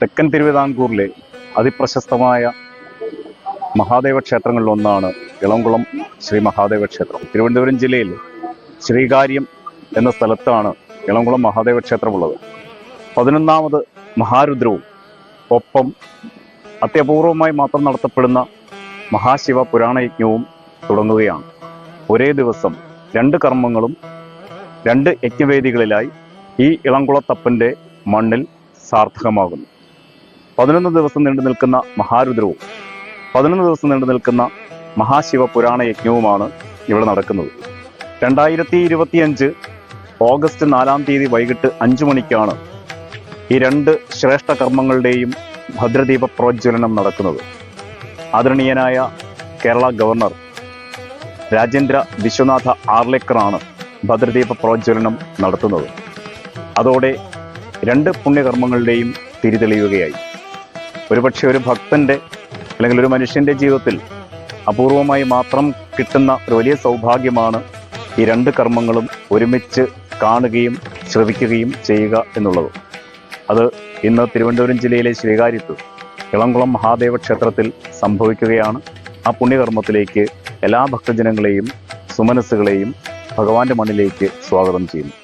തെക്കൻ തിരുവിതാംകൂറിലെ അതിപ്രശസ്തമായ മഹാദേവ ക്ഷേത്രങ്ങളിലൊന്നാണ് ഇളംകുളം ശ്രീ മഹാദേവ ക്ഷേത്രം. തിരുവനന്തപുരം ജില്ലയിൽ ശ്രീകാര്യം എന്ന സ്ഥലത്താണ് ഇളംകുളം മഹാദേവ ക്ഷേത്രമുള്ളത്. പതിനൊന്നാമത് മഹാരുദ്രവും ഒപ്പം അത്യപൂർവമായി മാത്രം നടത്തപ്പെടുന്ന മഹാശിവ പുരാണയജ്ഞവും തുടങ്ങുകയാണ്. ഒരേ ദിവസം രണ്ട് കർമ്മങ്ങളും രണ്ട് യജ്ഞവേദികളിലായി ഈ ഇളംകുളത്തപ്പന്റെ മണ്ണിൽ സാർത്ഥകമാകുന്നു. പതിനൊന്ന് ദിവസം നീണ്ടു നിൽക്കുന്ന മഹാരുദ്രവും പതിനൊന്ന് ദിവസം നീണ്ടു നിൽക്കുന്ന മഹാശിവ പുരാണ യജ്ഞവുമാണ് ഇവിടെ നടക്കുന്നത്. രണ്ടായിരത്തി ഇരുപത്തിയഞ്ച് ഓഗസ്റ്റ് നാലാം തീയതി വൈകിട്ട് അഞ്ചു മണിക്കാണ് ഈ രണ്ട് ശ്രേഷ്ഠ കർമ്മങ്ങളുടെയും ഭദ്രദീപ പ്രോജ്വലനം നടക്കുന്നത്. ആദരണീയനായ കേരള ഗവർണർ രാജേന്ദ്ര വിശ്വനാഥ ആർലേക്കറാണ് ഭദ്രദീപ പ്രോജ്വലനം നടത്തുന്നത്. അതോടെ രണ്ട് പുണ്യകർമ്മങ്ങളുടെയും തിരിതെളിയുകയായി. ഒരുപക്ഷെ ഒരു ഭക്തന്റെ അല്ലെങ്കിൽ ഒരു മനുഷ്യന്റെ ജീവിതത്തിൽ അപൂർവമായി മാത്രം കിട്ടുന്ന ഒരു വലിയ സൗഭാഗ്യമാണ് ഈ രണ്ട് കർമ്മങ്ങളും ഒരുമിച്ച് കാണുകയും ശ്രവിക്കുകയും ചെയ്യുക എന്നുള്ളത്. അത് ഇന്ന് തിരുവനന്തപുരം ജില്ലയിലെ ശ്രീകാര്യത്ത് ഇളംകുളം മഹാദേവ ക്ഷേത്രത്തിൽ സംഭവിക്കുകയാണ്. ആ പുണ്യകർമ്മത്തിലേക്ക് എല്ലാ ഭക്തജനങ്ങളെയും സുമനസ്സുകളെയും ഭഗവാന്റെ മണ്ണിലേക്ക് സ്വാഗതം ചെയ്യുന്നു.